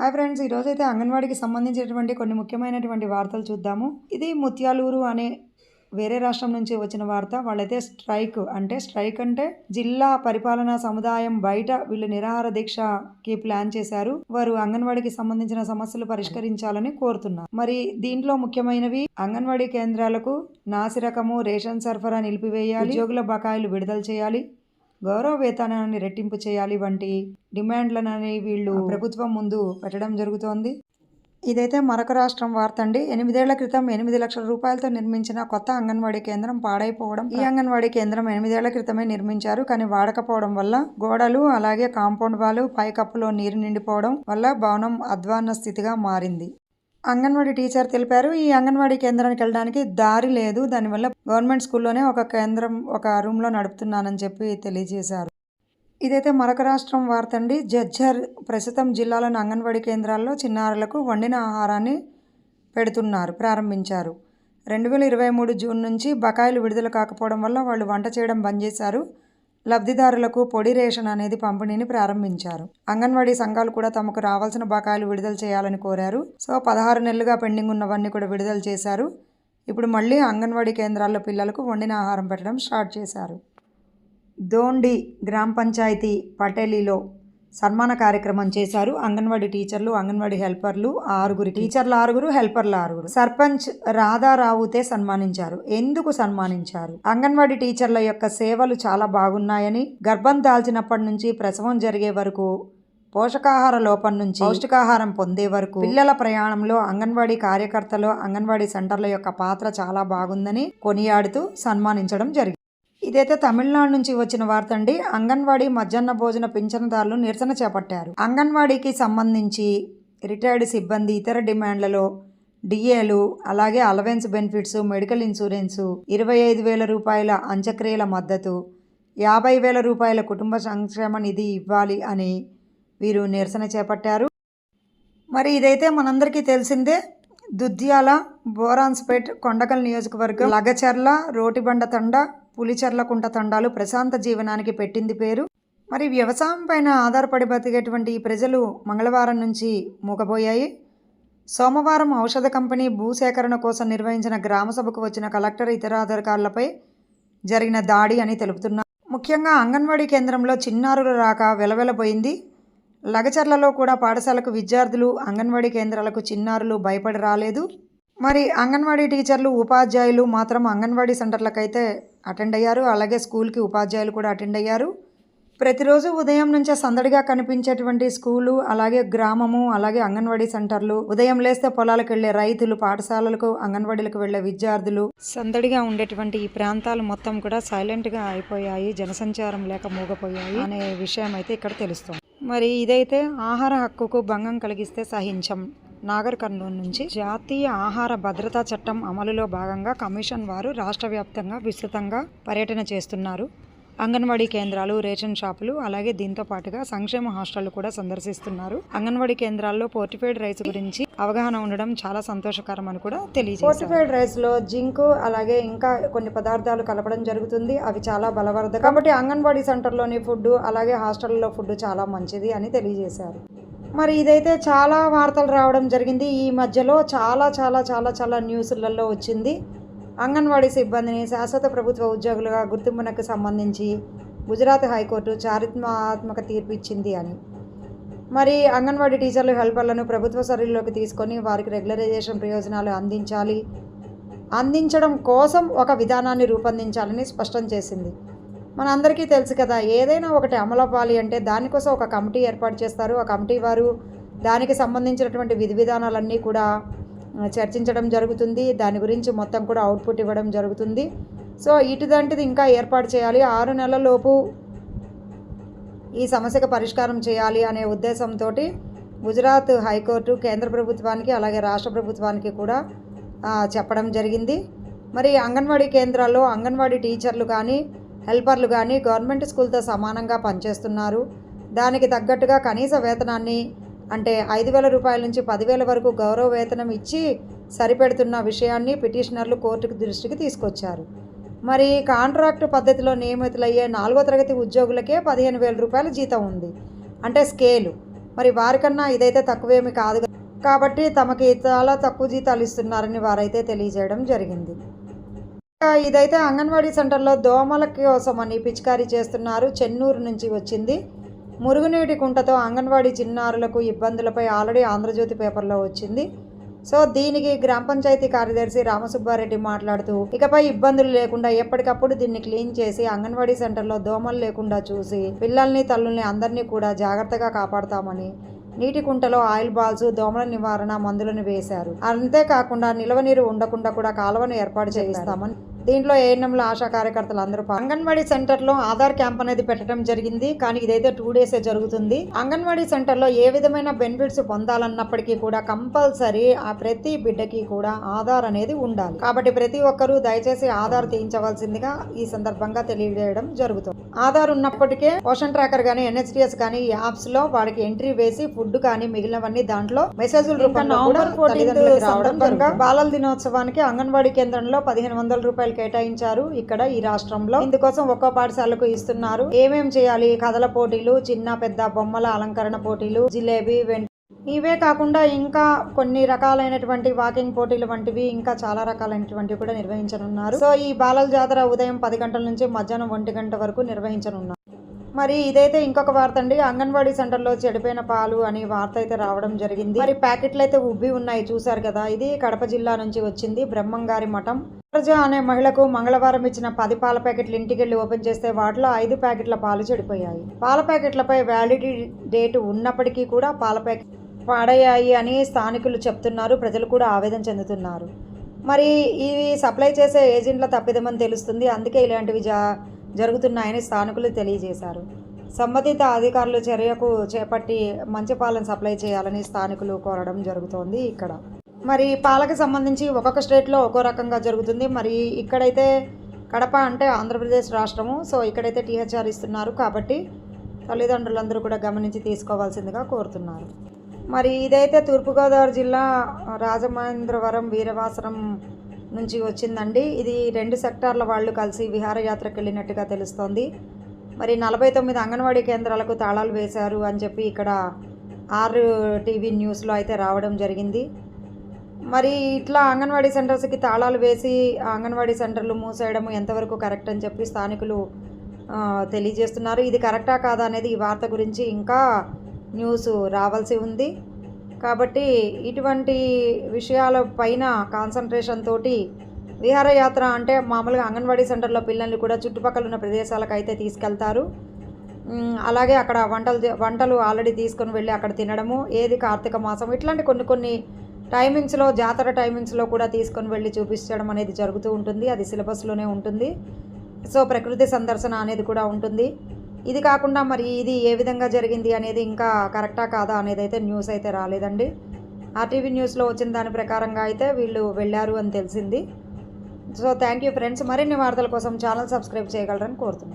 Hi friends ఈరోజు అయితే అంగన్వాడికి సంబంధించినటువంటి కొన్ని ముఖ్యమైనటువంటి వార్తలు చూద్దాము. ఇది ముత్యాలూరు అనే వేరే రాష్ట్రం నుంచి వచ్చిన వార్త. వాళ్ళైతే స్ట్రైక్ అంటే స్ట్రైక్ అంటే జిల్లా పరిపాలనా సముదాయం బయట వీళ్ళు నిరాహార దీక్షకి ప్లాన్ చేశారు. వారు అంగన్వాడికి సంబంధించిన సమస్యలు పరిష్కరించాలని కోరుతున్నారు. మరి దీంట్లో ముఖ్యమైనవి అంగన్వాడీ కేంద్రాలకు నాసిరకము రేషన్ సరఫరా నిలిపివేయాలి ఉద్యోగుల బకాయిలు విడుదల చేయాలి గౌరవ వేతనాన్ని రెట్టింపు చేయాలి వంటి డిమాండ్లనని వీళ్ళు ప్రభుత్వం ముందు పెట్టడం జరుగుతోంది. ఇదైతే మరొక రాష్ట్రం వార్త అండి ఎనిమిదేళ్ళ క్రితం ఎనిమిది లక్షల రూపాయలతో నిర్మించిన కొత్త అంగన్వాడీ కేంద్రం పాడైపోవడం ఈ అంగన్వాడీ కేంద్రం ఎనిమిదేళ్ళ క్రితమే నిర్మించారు. కానీ వాడకపోవడం వల్ల గోడలు అలాగే కాంపౌండ్ వాళ్ళు పైకప్పులో నీరు నిండిపోవడం వల్ల భవనం అధ్వాన్న స్థితిగా మారింది. అంగన్వాడీ టీచర్ తెలిపారు ఈ అంగన్వాడీ కేంద్రానికి వెళ్ళడానికి దారి లేదు దానివల్ల గవర్నమెంట్ స్కూల్లోనే ఒక కేంద్రం ఒక రూమ్లో నడుపుతున్నానని చెప్పి తెలియజేశారు. ఇదైతే మరొక రాష్ట్రం వార్త అండి. జజ్జర్ ప్రస్తుతం జిల్లాలోని అంగన్వాడీ కేంద్రాల్లో చిన్నారులకు వండిన ఆహారాన్ని పెడుతున్నారు ప్రారంభించారు. రెండు వేల ఇరవై మూడు జూన్ నుంచి బకాయిలు విడుదల కాకపోవడం వల్ల వాళ్ళు వంట చేయడం బంద్ చేశారు. లబ్ధిదారులకు పొడి రేషన్ అనేది పంపిణీని ప్రారంభించారు. అంగన్వాడీ సంఘాలు కూడా తమకు రావాల్సిన బకాయిలు విడుదల చేయాలని కోరారు. సో పదహారు నెలలుగా పెండింగ్ ఉన్నవన్నీ కూడా విడుదల చేశారు. ఇప్పుడు మళ్ళీ అంగన్వాడీ కేంద్రాల్లో పిల్లలకు వండిన ఆహారం పెట్టడం స్టార్ట్ చేశారు. దోండి గ్రామ పంచాయతీ పటేలీలో సన్మాన కార్యక్రమం చేశారు. అంగన్వాడీ టీచర్లు అంగన్వాడీ హెల్పర్లు ఆరుగురు టీచర్లు ఆరుగురు హెల్పర్లు ఆరుగురు. సర్పంచ్ రాధారావుతే సన్మానించారు. ఎందుకు సన్మానించారు? అంగన్వాడీ టీచర్ల యొక్క సేవలు చాలా బాగున్నాయని గర్భం దాల్చినప్పటి నుంచి ప్రసవం జరిగే వరకు పోషకాహార లోపం నుంచి పౌష్టికాహారం పొందే వరకు పిల్లల ప్రయాణంలో అంగన్వాడీ కార్యకర్తలు అంగన్వాడీ సెంటర్ల యొక్క పాత్ర చాలా బాగుందని కొనియాడుతూ సన్మానించడం జరిగింది. ఇదైతే తమిళనాడు నుంచి వచ్చిన వార్త అండి అంగన్వాడీ మధ్యాహ్న భోజన పింఛనదారులు నిరసన చేపట్టారు. అంగన్వాడీకి సంబంధించి రిటైర్డ్ సిబ్బంది ఇతర డిమాండ్లలో డిఏలు అలాగే అలవెన్స్ బెనిఫిట్స్ మెడికల్ ఇన్సూరెన్సు ఇరవై ఐదు వేల రూపాయల అంత్యక్రియల మద్దతు యాభై వేల రూపాయల కుటుంబ సంక్షేమ నిధి ఇవ్వాలి అని వీరు నిరసన చేపట్టారు. మరి ఇదైతే మనందరికీ తెలిసిందే. దుద్యాల బోరాన్స్పేట్ కొండకల్ నియోజకవర్గం లగచర్ల రోటిబండ తండ పులిచెర్ల కుంట తండాలు ప్రశాంత జీవనానికి పెట్టింది పేరు. మరి వ్యవసాయం పైన ఆధారపడి బతికేటువంటి ఈ ప్రజలు మంగళవారం నుంచి మూగబోయాయి. సోమవారం ఔషధ కంపెనీ భూసేకరణ కోసం నిర్వహించిన గ్రామసభకు వచ్చిన కలెక్టర్ ఇతర అధికారులపై జరిగిన దాడి అని తెలుపుతున్నారు. ముఖ్యంగా అంగన్వాడీ కేంద్రంలో చిన్నారులు రాక వెలవెలబోయింది. లగచర్లలో కూడా పాఠశాలకు విద్యార్థులు అంగన్వాడీ కేంద్రాలకు చిన్నారులు భయపడి రాలేదు. మరి అంగన్వాడీ టీచర్లు ఉపాధ్యాయులు మాత్రం అంగన్వాడీ సెంటర్లకైతే అటెండ్ అయ్యారు. అలాగే స్కూల్కి ఉపాధ్యాయులు కూడా అటెండ్ అయ్యారు. ప్రతిరోజు ఉదయం నుంచే సందడిగా కనిపించేటువంటి స్కూలు అలాగే గ్రామము అలాగే అంగన్వాడీ సెంటర్లు ఉదయం లేస్తే పొలాలకు వెళ్ళే రైతులు పాఠశాలలకు అంగన్వాడీలకు వెళ్ళే విద్యార్థులు సందడిగా ఉండేటువంటి ఈ ప్రాంతాలు మొత్తం కూడా సైలెంట్గా అయిపోయాయి జనసంచారం లేక మూగపోయాయి అనే విషయం అయితే ఇక్కడ తెలుస్తుంది. మరి ఇదైతే ఆహార హక్కుకు భంగం కలిగిస్తే సహించం. నాగర్ కర్నూలు నుంచి జాతీయ ఆహార భద్రతా చట్టం అమలులో భాగంగా కమిషన్ వారు రాష్ట్ర వ్యాప్తంగా విస్తృతంగా పర్యటన చేస్తున్నారు. అంగన్వాడీ కేంద్రాలు రేషన్ షాపులు అలాగే దీంతో పాటుగా సంక్షేమ హాస్టళ్ళు కూడా సందర్శిస్తున్నారు. అంగన్వాడీ కేంద్రాల్లో పోర్టిఫైడ్ రైస్ గురించి అవగాహన ఉండడం చాలా సంతోషకరం అని కూడా తెలియజేస్తారు పోర్టిఫైడ్ రైస్లో జింక్ అలాగే ఇంకా కొన్ని పదార్థాలు కలపడం జరుగుతుంది. అవి చాలా బలవర్ధ కాబట్టి అంగన్వాడీ సెంటర్లోని ఫుడ్ అలాగే హాస్టల్లో ఫుడ్ చాలా మంచిది అని తెలియజేశారు. మరి ఇదైతే చాలా వార్తలు రావడం జరిగింది. ఈ మధ్యలో చాలా చాలా చాలా చాలా న్యూస్లలో వచ్చింది. అంగన్వాడీ సిబ్బందిని శాశ్వత ప్రభుత్వ ఉద్యోగులుగా గుర్తింపునకు సంబంధించి గుజరాత్ హైకోర్టు చారిత్రాత్మక తీర్పు ఇచ్చింది అని. మరి అంగన్వాడీ టీచర్లు హెల్పర్లను ప్రభుత్వ సర్వీలోకి తీసుకొని వారికి రెగ్యులరైజేషన్ ప్రయోజనాలు అందించాలి. అందించడం కోసం ఒక విధానాన్ని రూపొందించాలని స్పష్టం చేసింది. మనందరికీ తెలుసు కదా ఏదైనా ఒకటి అమలు అవ్వాలి అంటే దానికోసం ఒక కమిటీ ఏర్పాటు చేస్తారు. ఆ కమిటీ వారు దానికి సంబంధించినటువంటి విధి విధానాలన్నీ కూడా చర్చించడం జరుగుతుంది. దాని గురించి మొత్తం కూడా అవుట్పుట్ ఇవ్వడం జరుగుతుంది. సో ఇటుదంటిది ఇంకా ఏర్పాటు చేయాలి. ఆరు నెలలలోపు ఈ సమస్యకు పరిష్కారం చేయాలి అనే ఉద్దేశంతో గుజరాత్ హైకోర్టు కేంద్ర ప్రభుత్వానికి అలాగే రాష్ట్ర ప్రభుత్వానికి కూడా చెప్పడం జరిగింది. మరి అంగన్వాడీ కేంద్రాల్లో అంగన్వాడీ టీచర్లు కానీ హెల్పర్లు కానీ గవర్నమెంట్ స్కూల్తో సమానంగా పనిచేస్తున్నారు. దానికి తగ్గట్టుగా కనీస వేతనాన్ని అంటే ఐదు వేల రూపాయల నుంచి పదివేల వరకు గౌరవ వేతనం ఇచ్చి సరిపెడుతున్న విషయాన్ని పిటిషనర్లు కోర్టుకు దృష్టికి తీసుకొచ్చారు. మరి కాంట్రాక్ట్ పద్ధతిలో నియమితులయ్యే నాలుగో తరగతి ఉద్యోగులకే పదిహేను వేల రూపాయల జీతం ఉంది. అంటే స్కేలు. మరి వారికన్నా ఇదైతే తక్కువేమి కాదు. కాబట్టి తమకి చాలా తక్కువ జీతాలు ఇస్తున్నారని వారైతే తెలియజేయడం జరిగింది. ఇదైతే అంగన్వాడీ సెంటర్లో దోమల కోసం అని పిచికారీ చేస్తున్నారు. చెన్నూరు నుంచి వచ్చింది. మురుగునీటి కుంటతో అంగన్వాడీ చిన్నారులకు ఇబ్బందులపై ఆల్రెడీ ఆంధ్రజ్యోతి పేపర్లో వచ్చింది. సో దీనికి గ్రామ పంచాయతీ కార్యదర్శి రామసుబ్బారెడ్డి మాట్లాడుతూ ఇకపై ఇబ్బందులు లేకుండా ఎప్పటికప్పుడు దీన్ని క్లీన్ చేసి అంగన్వాడీ సెంటర్లో దోమలు లేకుండా చూసి పిల్లల్ని తల్లుల్ని అందరినీ కూడా జాగ్రత్తగా కాపాడుతామని నీటి కుంటలో ఆయిల్ బాల్స్ దోమల నివారణ మందులను వేశారు. అంతేకాకుండా నిల్వ నీరు ఉండకుండా కూడా కాలువను ఏర్పాటు చేయిస్తామని దీంట్లో ఏఎన్ఎంల ఆశా కార్యకర్తలు అందరూ అంగన్వాడీ సెంటర్లో ఆధార్ క్యాంప్ అనేది పెట్టడం జరిగింది. కానీ ఇదైతే టూ డేసే జరుగుతుంది. అంగన్వాడీ సెంటర్లో ఏ విధమైన బెనిఫిట్స్ పొందాలన్నప్పటికీ కూడా కంపల్సరీ ఆ ప్రతి బిడ్డకి కూడా ఆధార్ అనేది ఉండాలి. కాబట్టి ప్రతి ఒక్కరూ దయచేసి ఆధార్ తీయించవలసిందిగా ఈ సందర్భంగా తెలియజేయడం జరుగుతుంది. ఆధార్ ఉన్నప్పటికే పోషన్ ట్రాకర్ గానీ ఎన్హెచ్డిఎస్ కానీ ఈ యాప్స్లో వాడికి ఎంట్రీ వేసి ఫుడ్ కానీ మిగిలినవన్నీ దాంట్లో మెసేజ్ల రూపంలో. బాలల దినోత్సవానికి అంగన్వాడీ కేంద్రంలో పదిహేను వందల రూపాయలు కేటాయించారు ఇక్కడ ఈ రాష్ట్రంలో. ఇందుకోసం ఒక్కో పాఠశాలకు ఇస్తున్నారు. ఏమేం చేయాలి? కథల పోటీలు చిన్న పెద్ద బొమ్మల అలంకరణ పోటీలు జిలేబీ వెంట ఇవే కాకుండా ఇంకా కొన్ని రకాలైనటువంటి వాకింగ్ పోటీలు వంటివి ఇంకా చాలా రకాలైనటువంటివి కూడా నిర్వహించనున్నారు. సో ఈ బాలల జాతర ఉదయం పది గంటల నుంచి మధ్యాహ్నం ఒంటి గంట వరకు నిర్వహించనున్నారు. మరి ఇదైతే ఇంకొక వార్త అండి అంగన్వాడీ సెంటర్లో చెడిపోయిన పాలు అనే వార్త అయితే రావడం జరిగింది. మరి ప్యాకెట్లు అయితే ఉబ్బి ఉన్నాయి చూశారు కదా. ఇది కడప జిల్లా నుంచి వచ్చింది బ్రహ్మంగారి మఠం. రోజా అనే మహిళకు మంగళవారం ఇచ్చిన పది పాల ప్యాకెట్లు ఇంటికెళ్ళి ఓపెన్ చేస్తే వాటిలో ఐదు ప్యాకెట్ల పాలు చెడిపోయాయి. పాల ప్యాకెట్లపై వ్యాలిడిటీ డేట్ ఉన్నప్పటికీ కూడా పాల ప్యాకెట్ పాడయ్యాయి అని స్థానికులు చెప్తున్నారు. ప్రజలు కూడా ఆవేదన చెందుతున్నారు. మరి ఇవి సప్లై చేసే ఏజెంట్ల తప్పిదమని తెలుస్తుంది. అందుకే ఇలాంటివి జా జరుగుతున్నాయని స్థానికులు తెలియజేశారు. సంబంధిత అధికారులు చర్యకు చేపట్టి మంచి పాలను సప్లై చేయాలని స్థానికులు కోరడం జరుగుతోంది ఇక్కడ. మరి పాలకు సంబంధించి ఒక్కొక్క స్టేట్లో ఒక్కో రకంగా జరుగుతుంది. మరి ఇక్కడైతే కడప అంటే ఆంధ్రప్రదేశ్ రాష్ట్రము. సో ఇక్కడైతే టీహెచ్ఆర్ ఇస్తున్నారు కాబట్టి తల్లిదండ్రులందరూ కూడా గమనించి తీసుకోవాల్సిందిగా కోరుతున్నారు. మరి ఇదైతే తూర్పుగోదావరి జిల్లా రాజమహేంద్రవరం వీరవాసరం నుంచి వచ్చిందండి. ఇది రెండు సెక్టార్ల వాళ్ళు కలిసి విహారయాత్రకు వెళ్ళినట్టుగా తెలుస్తోంది. మరి నలభై తొమ్మిది అంగన్వాడీ కేంద్రాలకు తాళాలు వేశారు అని చెప్పి ఇక్కడ ఆర్ టీవీ న్యూస్లో అయితే రావడం జరిగింది. మరి ఇట్లా అంగన్వాడీ సెంటర్స్కి తాళాలు వేసి అంగన్వాడీ సెంటర్లు మూసేయడం ఎంతవరకు కరెక్ట్ అని చెప్పి స్థానికులు తెలియజేస్తున్నారు. ఇది కరెక్టా కాదా అనేది ఈ వార్త గురించి ఇంకా న్యూస్ రావాల్సి ఉంది. కాబట్టి ఇటువంటి విషయాల పైన కాన్సన్ట్రేషన్ తోటి విహారయాత్ర అంటే మామూలుగా అంగన్వాడీ సెంటర్లో పిల్లల్ని కూడా చుట్టుపక్కల ఉన్న ప్రదేశాలకు అయితే తీసుకెళ్తారు అలాగే అక్కడ వంటలు వంటలు ఆల్రెడీ తీసుకొని వెళ్ళి అక్కడ తినడము ఏది కార్తీక మాసం ఇట్లాంటి కొన్ని కొన్ని టైమింగ్స్లో జాతర టైమింగ్స్లో కూడా తీసుకొని వెళ్ళి చూపించడం అనేది జరుగుతూ ఉంటుంది. అది సిలబస్లోనే ఉంటుంది. సో ప్రకృతి సందర్శన అనేది కూడా ఉంటుంది. ఇది కాకుండా మరి ఇది ఏ విధంగా జరిగింది అనేది ఇంకా కరెక్టా కాదా అనేది అయితే న్యూస్ అయితే రాలేదండి. ఆర్టీవీ న్యూస్లో వచ్చిన దాని ప్రకారంగా అయితే వీళ్ళు వెళ్ళారు అని తెలిసింది. సో థ్యాంక్ యూ ఫ్రెండ్స్ మరిన్ని వార్తల కోసం ఛానల్ సబ్స్క్రైబ్ చేయగలరని కోరుతున్నాను